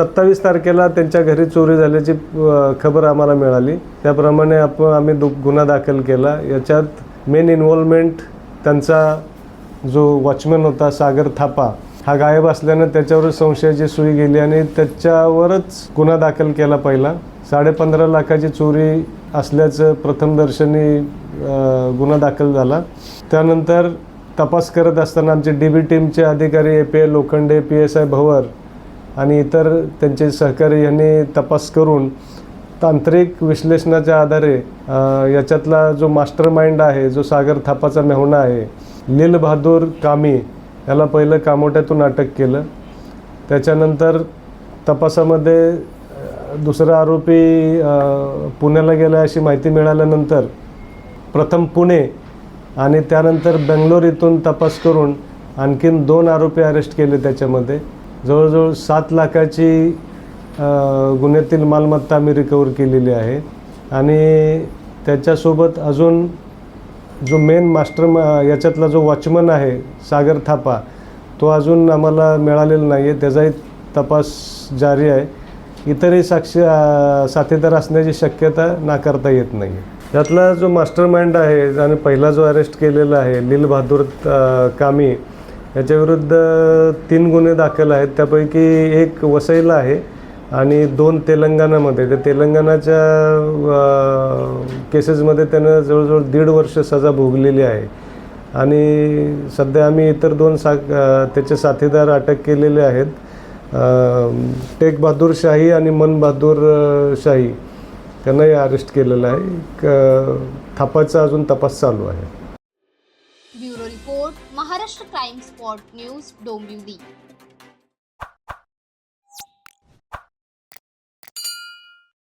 सत्तावीस तारखेला त्यांच्या घरी चोरी झाल्याची खबर आम्हाला मिळाली. त्याप्रमाणे आपण आम्ही दु गुन्हा दाखल केला. याच्यात मेन इन्व्हॉल्वमेंट त्यांचा जो वॉचमॅन होता सागर थापा हा गायब असल्यानं त्याच्यावर संशयाची सुई गेली आणि त्याच्यावरच गुन्हा दाखल केला पहिला. साडेपंधरा लाखाची चोरी असल्याचं प्रथमदर्शनी गुन्हा दाखल झाला. त्यानंतर तपास करत असताना आमचे डी बी टीमचे अधिकारी A P A Lokhande P S I Bhavar आणि इतर त्यांचे सहकारी यांनी तपास करून तांत्रिक विश्लेषणाच्या आधारे याच्यातला जो मास्टर माइंड आहे जो सागर थापाचा मेहुणा आहे लील बहादूर कामी याला पहिलं कामोट्यातून अटक केलं. त्याच्यानंतर तपासामध्ये दुसरा आरोपी पुण्याला गेला अशी माहिती मिळाल्यानंतर प्रथम पुणे आणि त्यानंतर बेंगलोर इथून तपास करून आणखीन दोन आरोपी अरेस्ट केले त्याच्यामध्ये. जवळजवळ सात लाखाची गुन्ह्यातील मालमत्ता आम्ही रिकवर केलेली आहे. आणि त्याच्यासोबत अजून जो मेन मास्टर मा- याच्यातला जो वॉचमन आहे सागर थापा तो अजून आम्हाला मिळालेला नाही आहे त्याचाही तपास जारी आहे. इतरही साक्ष साथीदार असण्याची शक्यता नाकारता येत नाही यातला जो मास्टर माइंड आहे आणि पहिला जो अरेस्ट केलेला आहे लील बहादूर कामी याच्याविरुद्ध तीन गुन्हे दाखल आहेत. त्यापैकी एक वसईला आहे आणि दोन तेलंगणामध्ये. त्या तेलंगणाच्या केसेसमध्ये त्यानं जवळजवळ दीड वर्ष सजा भोगलेली आहे. आणि सध्या आम्ही इतर दोन सा त्याचे साथीदार अटक केलेले आहेत. टेक बहादूर शाही आणि मन बहादूर शाही. त्यांनाही अरेस्ट केलेलं आहे. क- थापाचा अजून तपास चालू आहे. Maharashtra Crime Spot News, Dombivli.